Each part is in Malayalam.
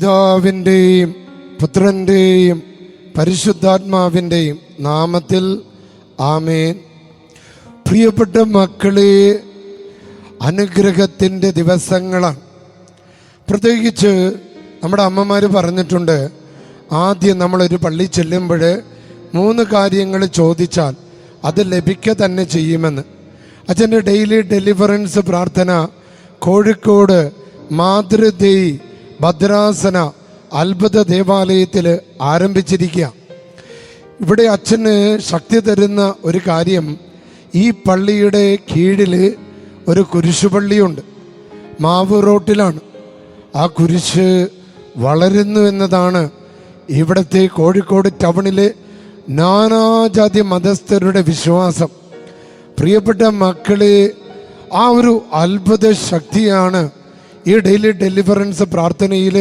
പിതാവിന്റെയും പുത്രന്റെയും പരിശുദ്ധാത്മാവിന്റെയും നാമത്തിൽ ആമേൻ. പ്രിയപ്പെട്ട മക്കളെ അനുഗ്രഹത്തിന്റെ ദിവസങ്ങളാണ്. പ്രത്യേകിച്ച് നമ്മുടെ അമ്മമാർ പറഞ്ഞിട്ടുണ്ട് ആദ്യം നമ്മളൊരു പള്ളി ചെല്ലുമ്പോൾ മൂന്ന് കാര്യങ്ങൾ ചോദിച്ചാൽ അത് ലഭിക്കുക തന്നെ ചെയ്യുമെന്ന്. അച്ഛന്റെ ഡെയിലി ഡെലിവറൻസ് പ്രാർത്ഥന കോഴിക്കോട് മാതൃദേയി ഭദ്രാസന അത്ഭുത ദേവാലയത്തിൽ ആരംഭിച്ചിരിക്കുക. ഇവിടെ അച്ഛന് ശക്തി തരുന്ന ഒരു കാര്യം ഈ പള്ളിയുടെ കീഴിൽ ഒരു കുരിശുപള്ളിയുണ്ട്. മാവ് റോട്ടിലാണ്. ആ കുരിശ് വളരുന്നു എന്നതാണ് ഇവിടുത്തെ കോഴിക്കോട് ടൗണിലെ നാനാജാതി മതസ്ഥരുടെ വിശ്വാസം. പ്രിയപ്പെട്ട മക്കളെ ആ ഒരു അത്ഭുത ശക്തിയാണ് ഈ ഡെയിലി ഡെലിവറൻസ് പ്രാർത്ഥനയിൽ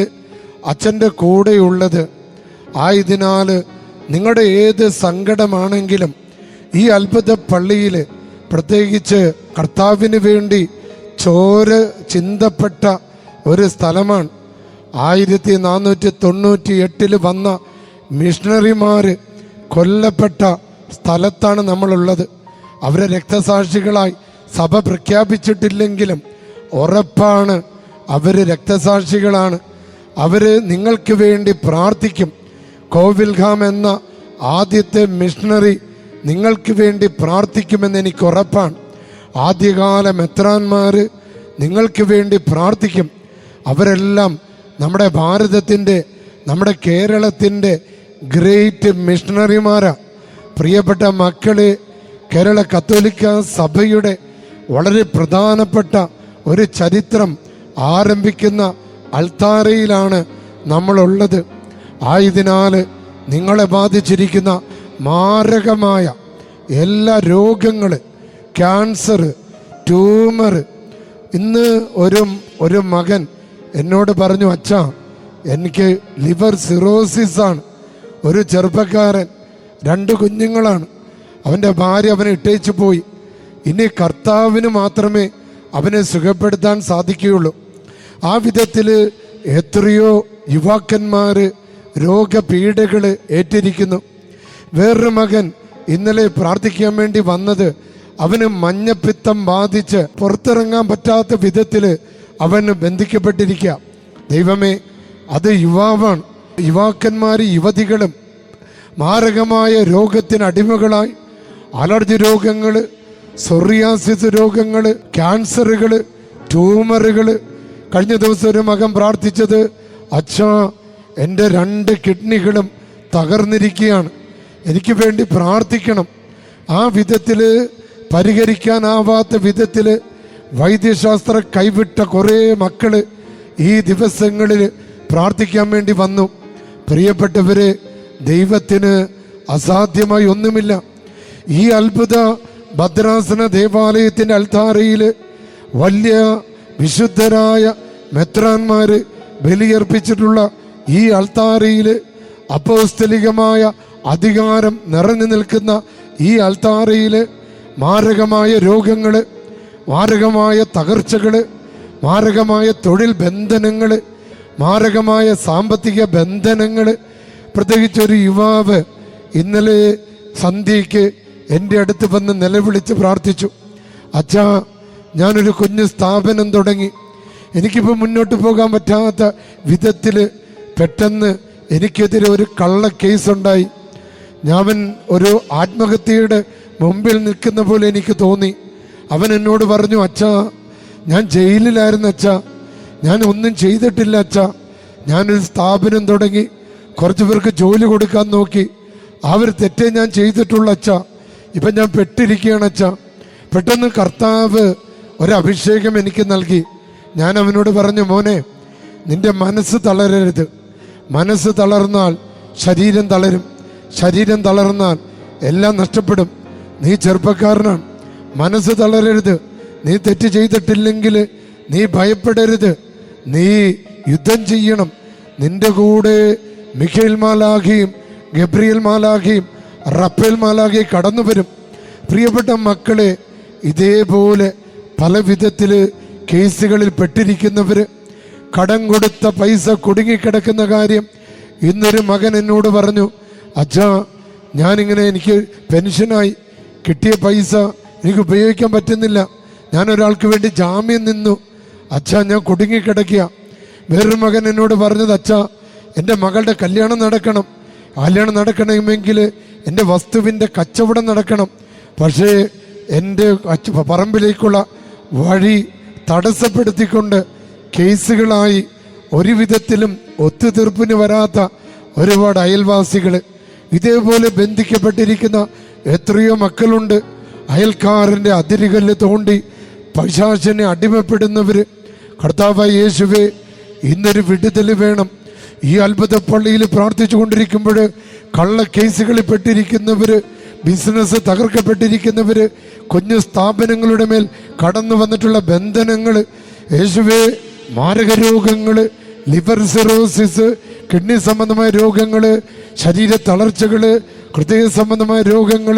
അച്ഛന്റെ കൂടെയുള്ളത്. ആയതിനാൽ നിങ്ങളുടെ ഏത് സങ്കടമാണെങ്കിലും ഈ അത്ഭുത പള്ളിയിൽ പ്രത്യേകിച്ച് കർത്താവിന് വേണ്ടി ചോര ചിന്തപ്പെട്ട ഒരു സ്ഥലമാണ്. ആയിരത്തി നാനൂറ്റി തൊണ്ണൂറ്റി എട്ടിൽ വന്ന മിഷണറിമാർ കൊല്ലപ്പെട്ട സ്ഥലത്താണ് നമ്മളുള്ളത്. അവരെ രക്തസാക്ഷികളായി സഭ പ്രഖ്യാപിച്ചിട്ടില്ലെങ്കിലും ഉറപ്പാണ് അവർ രക്തസാക്ഷികളാണ്. അവർ നിങ്ങൾക്ക് വേണ്ടി പ്രാർത്ഥിക്കും. കോവിൽഖാം എന്ന ആദ്യത്തെ മിഷണറി നിങ്ങൾക്ക് വേണ്ടി പ്രാർത്ഥിക്കുമെന്ന് എനിക്ക് ഉറപ്പാണ്. ആദ്യകാല മെത്രാന്മാർ നിങ്ങൾക്ക് വേണ്ടി പ്രാർത്ഥിക്കും. അവരെല്ലാം നമ്മുടെ ഭാരതത്തിന്റെ നമ്മുടെ കേരളത്തിന്റെ ഗ്രേറ്റ് മിഷണറിമാരാണ് പ്രിയപ്പെട്ട മക്കളെ കേരള കത്തോലിക്ക സഭയുടെ വളരെ പ്രധാനപ്പെട്ട ഒരു ചരിത്രം ആരംഭിക്കുന്ന അൾത്താരയിലാണ് നമ്മളുള്ളത്. ആയതിനാൽ നിങ്ങളെ ബാധിച്ചിരിക്കുന്ന മാരകമായ എല്ലാ രോഗങ്ങൾ ക്യാൻസർ ട്യൂമർ ഇന്ന് ഒരു ഒരു മകൻ എന്നോട് പറഞ്ഞു അച്ഛാ എനിക്ക് ലിവർ സിറോസിസാണ്. ഒരു ചെറുപ്പക്കാരൻ രണ്ട് കുഞ്ഞുങ്ങളാണ്. അവന്റെ ഭാര്യ അവനെ ഇട്ടേച്ചു പോയി. ഇനി കർത്താവിന് മാത്രമേ അവനെ സുഖപ്പെടുത്താൻ സാധിക്കുകയുള്ളൂ. ആ വിധത്തിൽ എത്രയോ യുവാക്കന്മാർ രോഗപീഠകൾ ഏറ്റിരിക്കുന്നു. വേറൊരു മകൻ ഇന്നലെ പ്രാർത്ഥിക്കാൻ വേണ്ടി വന്നത് അവന് മഞ്ഞപ്പിത്തം ബാധിച്ച് പുറത്തിറങ്ങാൻ പറ്റാത്ത വിധത്തിൽ അവന് ബന്ധിക്കപ്പെട്ടിരിക്കുക ദൈവമേ അത് യുവാവാണ്. യുവാക്കന്മാർ യുവതികളും മാരകമായ രോഗത്തിന് അടിമകളായി. അലർജി രോഗങ്ങൾ സൊറിയാസിസ് രോഗങ്ങൾ ക്യാൻസറുകൾ ട്യൂമറുകൾ കഴിഞ്ഞ ദിവസം ഒരു മകൻ പ്രാർത്ഥിച്ചത് അച്ഛാ എന്റെ രണ്ട് കിഡ്നികളും തകർന്നിരിക്കുകയാണ്. എനിക്ക് വേണ്ടി പ്രാർത്ഥിക്കണം. ആ വിധത്തിൽ പരിഹരിക്കാനാവാത്ത വിധത്തിൽ വൈദ്യശാസ്ത്ര കൈവിട്ട കുറേ മക്കൾ ഈ ദിവസങ്ങളിൽ പ്രാർത്ഥിക്കാൻ വേണ്ടി വന്നു. പ്രിയപ്പെട്ടവരെ ദൈവത്തിന് അസാധ്യമായി ഒന്നുമില്ല. ഈ അത്ഭുത ഭദ്രാസന ദേവാലയത്തിന്റെ അൽത്താരയിൽ വലിയ വിശുദ്ധരായ മെത്രാന്മാര് ബലിയർപ്പിച്ചിട്ടുള്ള ഈ അൽത്താരയിൽ അപ്പോസ്തലികമായ അധികാരം നിറഞ്ഞു നിൽക്കുന്ന ഈ അൽത്താരയിൽ മാരകമായ രോഗങ്ങൾ മാരകമായ തകർച്ചകൾ മാരകമായ തൊഴിൽ ബന്ധനങ്ങൾ മാരകമായ സാമ്പത്തിക ബന്ധനങ്ങൾ പ്രത്യേകിച്ച് ഒരു യുവാവ് ഇന്നലെ സന്ധ്യയ്ക്ക് എന്റെ അടുത്ത് വന്ന് നിലവിളിച്ച് പ്രാർത്ഥിച്ചു. അച്ഛാ ഞാനൊരു കുഞ്ഞു സ്ഥാപനം തുടങ്ങി. എനിക്കിപ്പോൾ മുന്നോട്ട് പോകാൻ പറ്റാത്ത വിധത്തിൽ പെട്ടെന്ന് എനിക്കെതിരെ ഒരു കള്ള കേസ് ഉണ്ടായി ഞാൻ ഒരു ആത്മഹത്യയുടെ മുമ്പിൽ നിൽക്കുന്ന പോലെ എനിക്ക് തോന്നി. അവൻ എന്നോട് പറഞ്ഞു അച്ഛാ ഞാൻ ജയിലിലായിരുന്നു അച്ഛാ. ഞാൻ ഒന്നും ചെയ്തിട്ടില്ല അച്ഛാ. ഞാനൊരു സ്ഥാപനം തുടങ്ങി. കുറച്ച് പേർക്ക് ജോലി കൊടുക്കാൻ നോക്കി. ആ ഒരു തെറ്റേ ഞാൻ ചെയ്തിട്ടുള്ള അച്ഛാ. ഇപ്പം ഞാൻ പെട്ടിരിക്കുകയാണ് അച്ഛാ. പെട്ടെന്ന് കർത്താവ് ഒരഭിഷേകം എനിക്ക് നൽകി. ഞാൻ അവനോട് പറഞ്ഞു മോനെ നിന്റെ മനസ്സ് തളരരുത്. മനസ്സ് തളർന്നാൽ ശരീരം തളരും. ശരീരം തളർന്നാൽ എല്ലാം നഷ്ടപ്പെടും. നീ ചെറുപ്പക്കാരനാണ്. മനസ്സ് തളരരുത്. നീ തെറ്റ് ചെയ്തിട്ടില്ലെങ്കിൽ നീ ഭയപ്പെടരുത്. നീ യുദ്ധം ചെയ്യണം. നിന്റെ കൂടെ മിഖേൽ മാലാഖിയും ഗബ്രിയൽ മാലാഖിയും റപ്പേൽ മാലാഖിയും കടന്നു വരും പ്രിയപ്പെട്ട മക്കളെ ഇതേപോലെ പല വിധത്തിൽ കേസുകളിൽ പെട്ടിരിക്കുന്നവർ കടം കൊടുത്ത പൈസ കുടുങ്ങിക്കിടക്കുന്ന കാര്യം ഇന്നൊരു മകൻ എന്നോട് പറഞ്ഞു അച്ഛാ ഞാനിങ്ങനെ എനിക്ക് പെൻഷനായി കിട്ടിയ പൈസ എനിക്ക് ഉപയോഗിക്കാൻ പറ്റുന്നില്ല. ഞാൻ ഒരാൾക്ക് വേണ്ടി ജാമ്യം നിന്നു. അച്ഛാ ഞാൻ കുടുങ്ങിക്കിടക്കുക വേറൊരു മകൻ എന്നോട് പറഞ്ഞത് അച്ഛാ എന്റെ മകളുടെ കല്യാണം നടക്കണം. കല്യാണം നടക്കണമെങ്കിൽ എന്റെ വസ്തുവിന്റെ കച്ചവടം നടക്കണം. പക്ഷേ എന്റെ പറമ്പിലേക്കുള്ള വഴി തടസ്സപ്പെടുത്തിക്കൊണ്ട് കേസുകളായി ഒരു വിധത്തിലും ഒത്തുതീർപ്പിന് വരാത്ത ഒരുപാട് അയൽവാസികൾ ഇതേപോലെ ബന്ധിക്കപ്പെട്ടിരിക്കുന്ന എത്രയോ മക്കളുണ്ട്. അയൽക്കാരന്റെ അതിരുകളിൽ തോണ്ടി പൈശാചനെ അടിമപ്പെടുന്നവർ കർത്താവായ യേശുവേ ഇന്നൊരു വിടുതൽ വേണം. ഈ അത്ഭുത പള്ളിയിൽ പ്രാർത്ഥിച്ചു കൊണ്ടിരിക്കുമ്പോൾ കള്ള കേസുകളിൽ പെട്ടിരിക്കുന്നവർ ബിസിനസ് തകർക്കപ്പെട്ടിരിക്കുന്നവർ കുഞ്ഞു സ്ഥാപനങ്ങളുടെ മേൽ കടന്നു വന്നിട്ടുള്ള ബന്ധനങ്ങൾ യേശുവേ മാരക രോഗങ്ങൾ ലിവർ സിറോസിസ് കിഡ്നി സംബന്ധമായ രോഗങ്ങൾ ശരീര തളർച്ചകൾ ഹൃദയ സംബന്ധമായ രോഗങ്ങൾ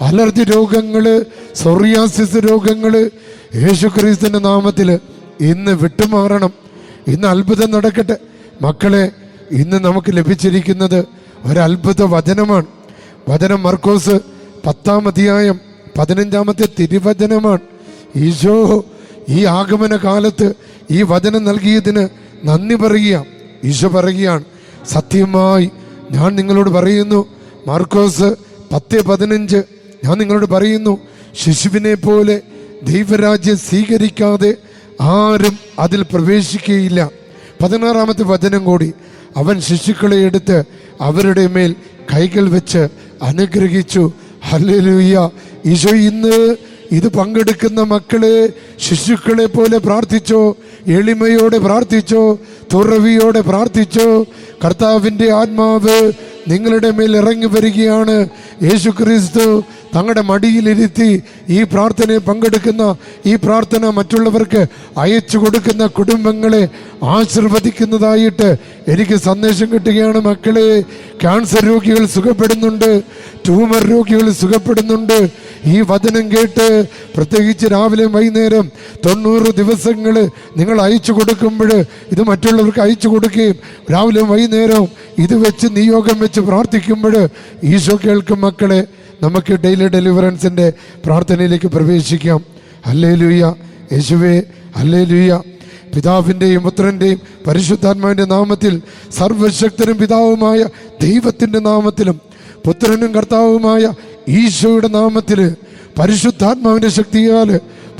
അലർജി രോഗങ്ങൾ സൊറിയാസിസ് രോഗങ്ങൾ യേശു ക്രിസ്തുവിന്റെ നാമത്തിൽ ഇന്ന് വിട്ടുമാറണം. ഇന്ന് അത്ഭുതം നടക്കട്ടെ. മക്കളെ ഇന്ന് നമുക്ക് ലഭിച്ചിരിക്കുന്നത് ഒരത്ഭുത വചനമാണ്. വചനം മർക്കോസ് പത്താം അധ്യായം പതിനഞ്ചാമത്തെ തിരുവചനമാണ്. ഈശോ ഈ ആഗമന കാലത്ത് ഈ വചനം നൽകിയതിന് നന്ദി പറയുക ഈശോ പറയുകയാണ് സത്യമായി ഞാൻ നിങ്ങളോട് പറയുന്നു മാർക്കോസ് പത്ത് പതിനഞ്ച് ഞാൻ നിങ്ങളോട് പറയുന്നു ശിശുവിനെ പോലെ ദൈവരാജ്യം സ്വീകരിക്കാതെ ആരും അതിൽ പ്രവേശിക്കുകയില്ല. പതിനാറാമത്തെ വചനം കൂടി അവൻ ശിശുക്കളെ എടുത്ത് അവരുടെ മേൽ കൈകൾ വെച്ച് അനുഗ്രഹിച്ചു. ഹല്ലേലൂയ. ഈശോ ഇന്ന് ഇത് പങ്കെടുക്കുന്ന മക്കളെ ശിശുക്കളെ പോലെ പ്രാർത്ഥിച്ചോ എളിമയോടെ പ്രാർത്ഥിച്ചോ തുറവിയോടെ പ്രാർത്ഥിച്ചോ കർത്താവിന്റെ ആത്മാവ് നിങ്ങളുടെ മേൽ ഇറങ്ങി വരികയാണ്. യേശു ക്രിസ്തു തങ്ങളുടെ മടിയിലിരുത്തി ഈ പ്രാർത്ഥനയിൽ പങ്കെടുക്കുന്ന ഈ പ്രാർത്ഥന മറ്റുള്ളവർക്ക് അയച്ചു കൊടുക്കുന്ന കുടുംബങ്ങളെ ആശീർവദിക്കുന്നതായിട്ട് എനിക്ക് സന്ദേശം കിട്ടുകയാണ് മക്കളെ. ക്യാൻസർ രോഗികൾ സുഖപ്പെടുന്നുണ്ട് ട്യൂമർ രോഗികൾ സുഖപ്പെടുന്നുണ്ട് ഈ വചനം കേട്ട് പ്രത്യേകിച്ച് രാവിലെ വൈകുന്നേരം തൊണ്ണൂറ് ദിവസങ്ങൾ നിങ്ങൾ അയച്ചു കൊടുക്കുമ്പോൾ ഇത് മറ്റുള്ളവർക്ക് അയച്ചു കൊടുക്കുകയും രാവിലെ വൈകുന്നേരവും ഇത് വെച്ച് നിയോഗം വെച്ച് പ്രാർത്ഥിക്കുമ്പോൾ ഈശോ കേൾക്കും മക്കളെ നമുക്ക് ഡെയിലി ഡെലിവറൻസിന്റെ പ്രാർത്ഥനയിലേക്ക് പ്രവേശിക്കാം. അല്ലേ ലൂയ യേശുവേ അല്ലേ ലൂയ പിതാവിന്റെയും പുത്രന്റെയും പരിശുദ്ധാത്മാവിന്റെ നാമത്തിൽ സർവശക്തനും പിതാവുമായ ദൈവത്തിന്റെ നാമത്തിലും പുത്രനും കർത്താവുമായ ഈശോയുടെ നാമത്തിൽ പരിശുദ്ധാത്മാവിന്റെ ശക്തിയാൽ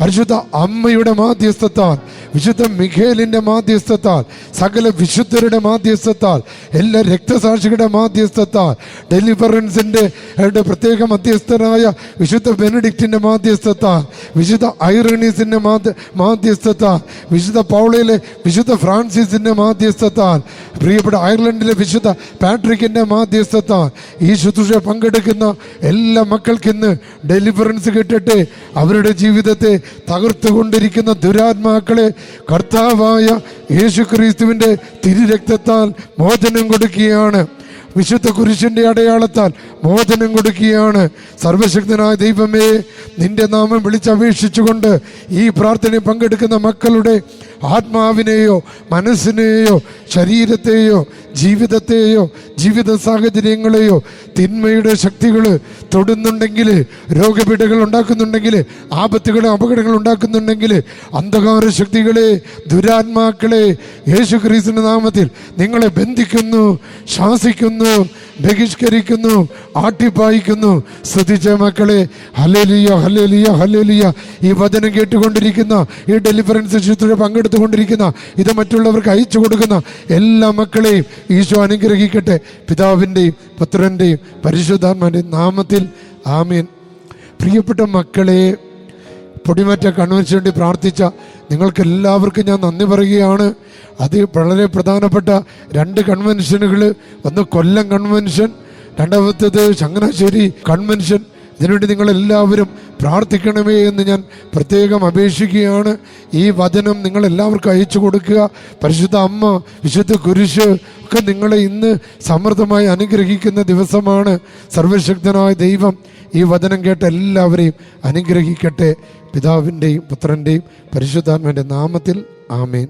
പരിശുദ്ധ അമ്മയുടെ മാധ്യസ്ഥത്താൽ വിശുദ്ധ മിഖേലിന്റെ മാധ്യസ്ഥത്താൽ സകല വിശുദ്ധരുടെ മാധ്യസ്ഥത്താൽ എല്ലാ രക്തസാക്ഷികളുടെ മാധ്യസ്ഥത്താൽ ഡെലിവറൻസിന്റെ അവരുടെ പ്രത്യേക മധ്യസ്ഥനായ വിശുദ്ധ ബെനഡിക്റ്റിന്റെ മാധ്യസ്ഥത്താൽ വിശുദ്ധ ഐറണീസിന്റെ മാധ്യ മാധ്യസ്ഥത്താൽ വിശുദ്ധ പൗളയിലെ വിശുദ്ധ ഫ്രാൻസിസിന്റെ മാധ്യസ്ഥത്താൽ പ്രിയപ്പെട്ട അയർലൻഡിലെ വിശുദ്ധ പാട്രിക്കിന്റെ മാധ്യസ്ഥത്താൽ ഈ ശുശ്രൂഷ പങ്കെടുക്കുന്ന എല്ലാ മക്കൾക്കിന്ന് ഡെലിവറൻസ് കിട്ടട്ടെ അവരുടെ ജീവിതത്തെ തകർത്തുകൊണ്ടിരിക്കുന്ന ദുരാത്മാക്കളെ കർത്താവായ യേശു ക്രിസ്തുവിന്റെ തിരുരക്തത്താൽ മോചനം കൊടുക്കുകയാണ്. വിശുദ്ധ കുരിശിന്റെ അടയാളത്താൽ മോചനം കൊടുക്കുകയാണ്. സർവശക്തനായ ദൈവമേ നിന്റെ നാമം വിളിച്ചപേക്ഷിച്ചുകൊണ്ട് ഈ പ്രാർത്ഥനയിൽ പങ്കെടുക്കുന്ന മക്കളുടെ ആത്മാവിനെയോ മനസ്സിനെയോ ശരീരത്തെയോ ജീവിതത്തെയോ ജീവിത സാഹചര്യങ്ങളെയോ തിന്മയുടെ ശക്തികൾ തൊടുന്നുണ്ടെങ്കിൽ രോഗപീഠകൾ ഉണ്ടാക്കുന്നുണ്ടെങ്കിൽ ആപത്തുകൾ അപകടങ്ങൾ ഉണ്ടാക്കുന്നുണ്ടെങ്കിൽ അന്ധകാര ശക്തികളെ ദുരാത്മാക്കളെ യേശു ക്രീസിന്റെ നാമത്തിൽ നിങ്ങളെ ബന്ധിക്കുന്നു ശാസിക്കുന്നു ബഹിഷ്കരിക്കുന്നു ആട്ടിപ്പായിക്കുന്നു. ശ്രദ്ധിച്ച മക്കളെ ഹലേലിയ ഹലേലിയ ഹലേലിയ ഈ വചനം കേട്ടുകൊണ്ടിരിക്കുന്ന ഈ ഡെലിവറൻസ് ശുശ്രൂഷ പങ്കെടുത്തുകൊണ്ടിരിക്കുന്ന ഇത് മറ്റുള്ളവർക്ക് അയച്ചു കൊടുക്കുന്ന എല്ലാ മക്കളെയും ഈശോ അനുഗ്രഹിക്കട്ടെ. പിതാവിന്റെയും പുത്രന്റെയും പരിശുദ്ധാത്മാന്റെയും നാമത്തിൽ ആമീൻ. പ്രിയപ്പെട്ട മക്കളെ പൊടിമാറ്റ കൺവെൻഷന് വേണ്ടി പ്രാർത്ഥിച്ച നിങ്ങൾക്കെല്ലാവർക്കും ഞാൻ നന്ദി പറയുകയാണ്. അത് വളരെ പ്രധാനപ്പെട്ട രണ്ട് കൺവെൻഷനുകൾ ഒന്ന് കൊല്ലം കൺവെൻഷൻ രണ്ടാമത്തേത് ചങ്ങനാശ്ശേരി കൺവെൻഷൻ ഇതിനുവേണ്ടി നിങ്ങളെല്ലാവരും പ്രാർത്ഥിക്കണമേ എന്ന് ഞാൻ പ്രത്യേകം അപേക്ഷിക്കുകയാണ്. ഈ വചനം നിങ്ങളെല്ലാവർക്കും അയച്ചു കൊടുക്കുക. പരിശുദ്ധ അമ്മ വിശുദ്ധ കുരിശ് ഒക്കെ നിങ്ങളെ ഇന്ന് സമൃദ്ധമായി അനുഗ്രഹിക്കുന്ന ദിവസമാണ്. സർവശക്തനായ ദൈവം ഈ വചനം കേട്ട എല്ലാവരെയും അനുഗ്രഹിക്കട്ടെ. പിതാവിന്റെയും പുത്രന്റെയും പരിശുദ്ധാത്മന്റെ നാമത്തിൽ ആമേൻ.